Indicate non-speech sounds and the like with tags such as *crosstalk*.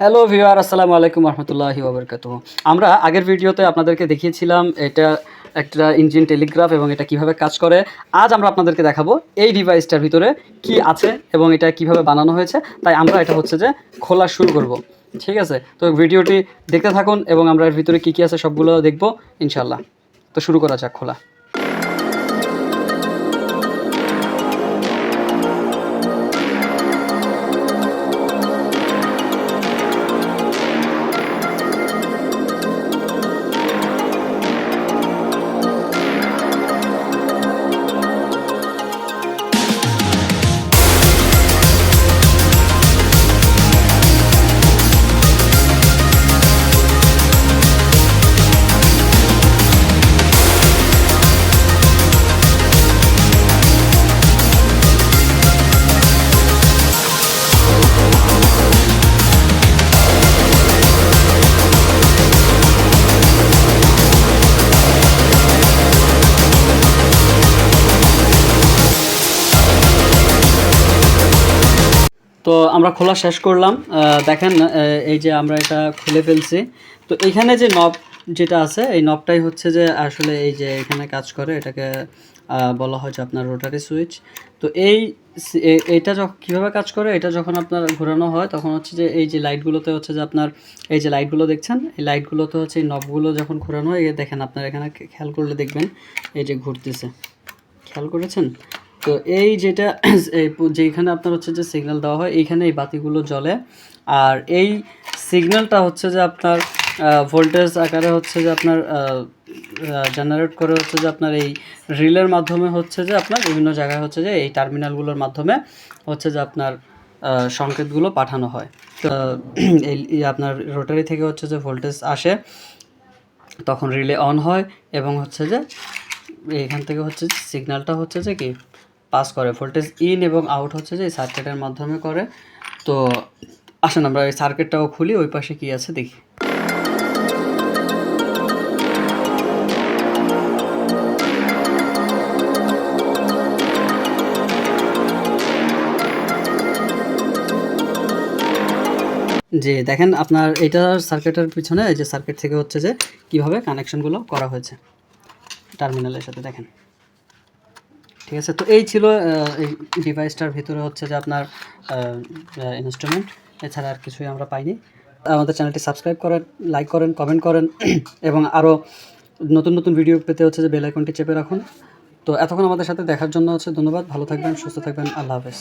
Hello viewer আসসালামু আলাইকুম রহমতুল্লাহি ওবরকাত আমরা আগের ভিডিওতে আপনাদেরকে দেখিয়েছিলাম এটা একটা ইঞ্জিন টেলিগ্রাফ এবং এটা কীভাবে কাজ করে। আজ আমরা আপনাদেরকে দেখাবো এই ডিভাইসটার ভিতরে কি আছে এবং এটা কীভাবে বানানো হয়েছে। তাই আমরা এটা হচ্ছে যে খোলা শুরু করব। ঠিক আছে? তো ভিডিওটি দেখতে থাকুন এবং আমরা এর ভিতরে কী কী আছে সবগুলো দেখব ইনশাল্লাহ তো শুরু করা যাক খোলা। তো আমরা খোলা শেষ করলাম। দেখেন এই যে আমরা এটা খুলে ফেলছি। তো এখানে যে নব যেটা আছে, এই নবটাই হচ্ছে যে আসলে এই যে এখানে কাজ করে, এটাকে বলা হয় যে আপনার রোটারি সুইচ তো এই সি- এ- এইটা যখন কীভাবে কাজ করে? এটা যখন আপনার ঘোরানো হয়, তখন হচ্ছে যে এই যে লাইটগুলোতে হচ্ছে যে আপনার, এই যে লাইটগুলো দেখছেন, এই লাইটগুলোতে হচ্ছে এই নবগুলো যখন ঘোরানো হয় দেখেন আপনার এখানে খেয়াল করলে দেখবেন, এই যে ঘুরতেছে। খেয়াল করেছেন? তো এই যেটা যেখানে আপনার হচ্ছে যে সিগন্যাল দেওয়া হয় এইখানে এই বাতিগুলো জ্বলে আর এই সিগন্যালটা হচ্ছে যে আপনার ভোল্টেজ আকারে হচ্ছে যে আপনার জেনারেট করে হচ্ছে যে আপনার এই রিলের মাধ্যমে হচ্ছে যে আপনার বিভিন্ন জায়গায় হচ্ছে যে এই টার্মিনালগুলোর মাধ্যমে হচ্ছে যে আপনার সংকেতগুলো পাঠানো হয় তো এই এই আপনার রোটারি থেকে হচ্ছে যে ভোল্টেজ আসে তখন রিলে অন হয় এবং হচ্ছে যে এখান থেকে হচ্ছে সিগন্যালটা হচ্ছে যে কি পাস করে। ভোল্টেজ ইন এবং আউট হচ্ছে যে সার্কিটের মাধ্যমে করে। তো আসেন আমরা এই সার্কিটটাও খুলি, ওই পাশে কি আছে দেখি। যে দেখেন আপনার এটা সার্কিটের পিছনে যে সার্কিট থেকে হচ্ছে যে, কীভাবে কানেকশনগুলো করা হয়েছে। টার্মিনালের সাথে দেখেন। ঠিক আছে? তো এই ছিল এই ডিভাইসটার ভিতরে হচ্ছে যে আপনার ইনস্ট্রুমেন্ট এছাড়া আর কিছুই আমরা পাইনি। আমাদের চ্যানেলটি সাবস্ক্রাইব করেন লাইক করেন কমেন্ট করেন, *clears throat* এবং আরও নতুন নতুন ভিডিও পেতে হচ্ছে যে বেল আইকনটি চেপে রাখুন। তো এতক্ষণ আমাদের সাথে দেখার জন্য হচ্ছে ধন্যবাদ। ভালো থাকবেন, সুস্থ থাকবেন। আল্লাহ হাফেজ।